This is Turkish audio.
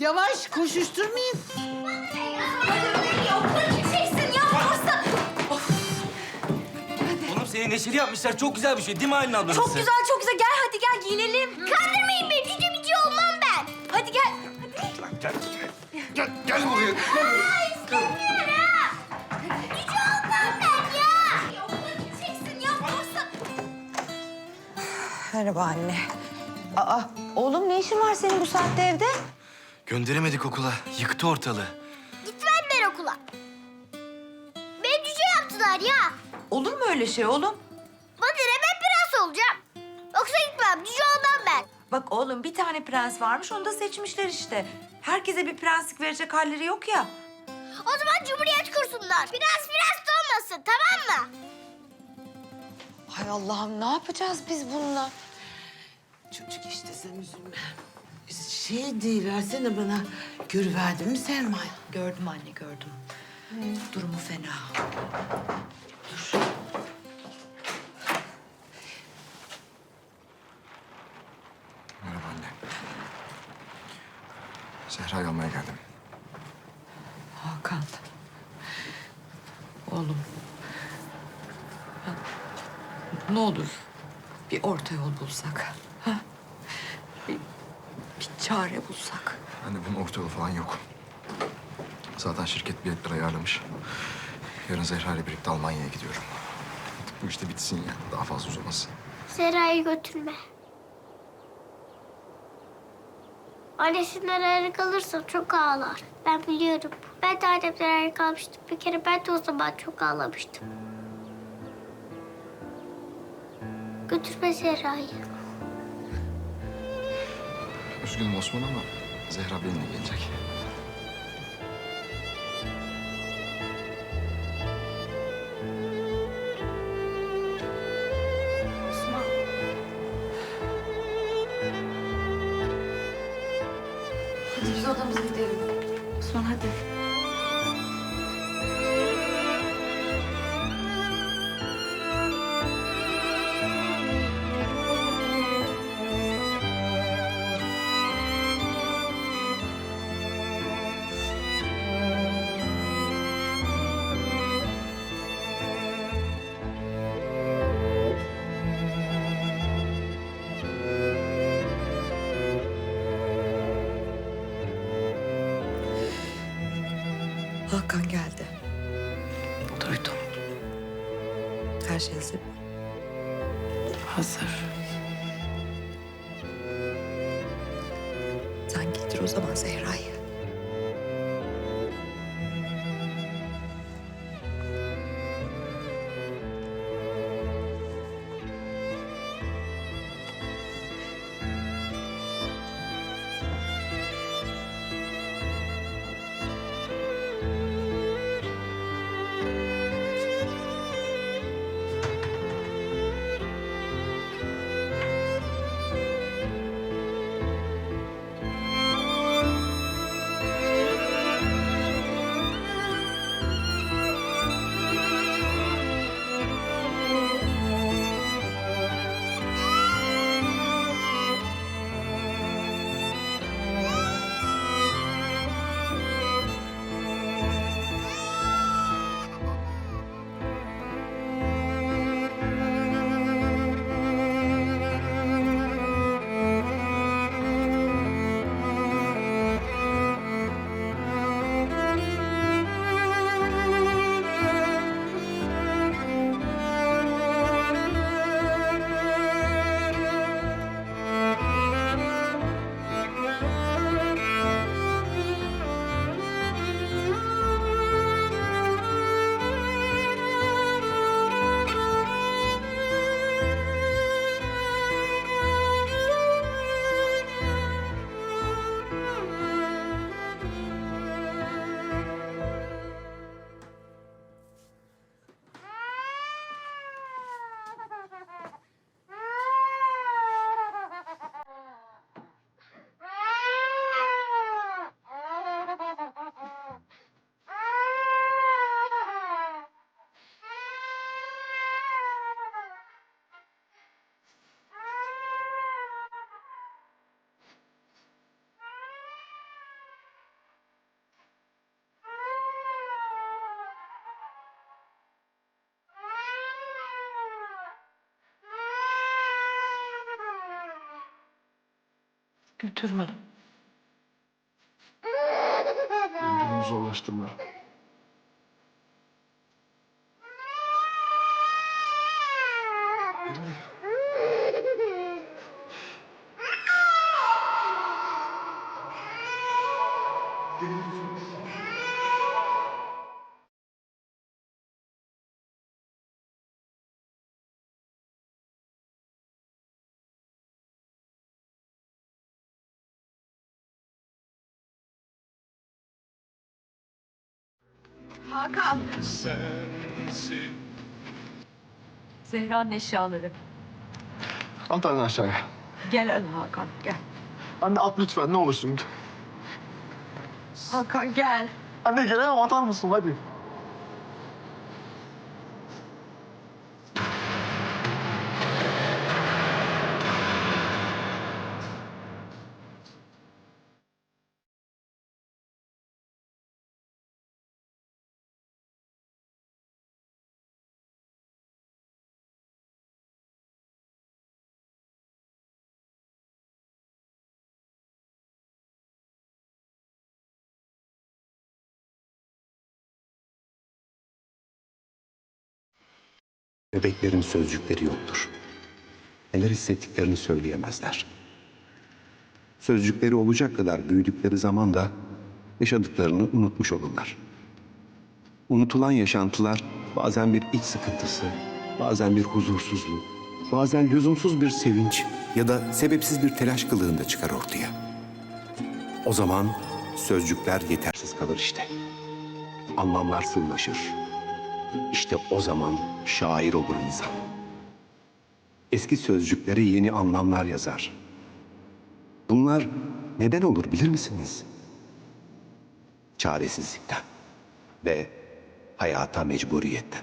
Yavaş koşuşturmayın. Oğlum seni neşeli yapmışlar. Çok güzel bir şey değil mi Aylin ablanın? Çok güzel çok güzel. Gel hadi gel giyinelim. Kandırmayın beni. Cüce bici olmam ben. Hadi gel. Gel, gel, gel buraya. Cüce olmam ben ya. Okula gideceksin ya. Borsa. Merhaba anne. Aa, oğlum ne işin var senin bu saatte evde? Gönderemedik okula. Yıktı ortalığı. Gitmem ben okula. Beni cüce yaptılar ya. Olur mu öyle şey oğlum? Bana ne ben prens olacağım. Yoksa gitmem. Cüce olmam ben. Bak oğlum bir tane prens varmış onu da seçmişler işte. Herkese bir prenslik verecek halleri yok ya. O zaman cumhuriyet kursunlar. Prens prens de olmasın tamam mı? Hay Allah'ım ne yapacağız biz bununla? Çocuk işte sen üzülme. Şey deyiversene bana. Görüverdin mi Selma'yı? Gördüm anne gördüm. Durumu fena. Merhaba anne. Zehra'yı almaya geldim. Hakan. Oğlum. Ya, Ne olur bir orta yol bulsak. Çare bulsak. Anne bunun orta yolu falan yok. Zaten şirket biletleri ayarlamış. Yarın Zehra ile birlikte Almanya'ya gidiyorum. Bu işte bitsin yani. Daha fazla uzamasın. Serayı götürme. Annesinden ayrı kalırsa çok ağlar. Ben biliyorum. Ben de annemden ayrı kalmıştım. Bir kere ben de o zaman çok ağlamıştım. Götürme Serayı. Üzgünüm Osman ama Zehra benimle gelecek. Hadi biz odamıza gidelim. Osman hadi. Hakan geldi. Duydum. Her şey hazır. Hazır. Sen getir o zaman Zehra'yı. Götürme. Bunu zorlaştırma. Hakan. Zehra'nın eşyaları. Anne aşağıya. Gel hadi Hakan gel. Anne at lütfen ne olursun. Hakan gel. Anne gelemem atar mısın hadi. Bebeklerin sözcükleri yoktur. Neler hissettiklerini söyleyemezler. Sözcükleri olacak kadar büyüdükleri zaman da yaşadıklarını unutmuş olurlar. Unutulan yaşantılar bazen bir iç sıkıntısı, bazen bir huzursuzluk, bazen lüzumsuz bir sevinç ya da sebepsiz bir telaş kılığında çıkar ortaya. O zaman sözcükler yetersiz kalır işte. Anlamlar sığlaşır. İşte o zaman şair olur insan. Eski sözcüklere yeni anlamlar yazar. Bunlar neden olur bilir misiniz? Çaresizlikten ve hayata mecburiyetten.